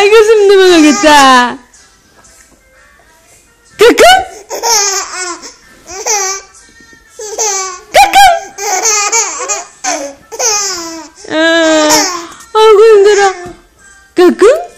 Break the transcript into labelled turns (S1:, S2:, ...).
S1: 아이고 숨 넘어가겠다. 끄끄? 아, 아이고 힘들어. 끄끄?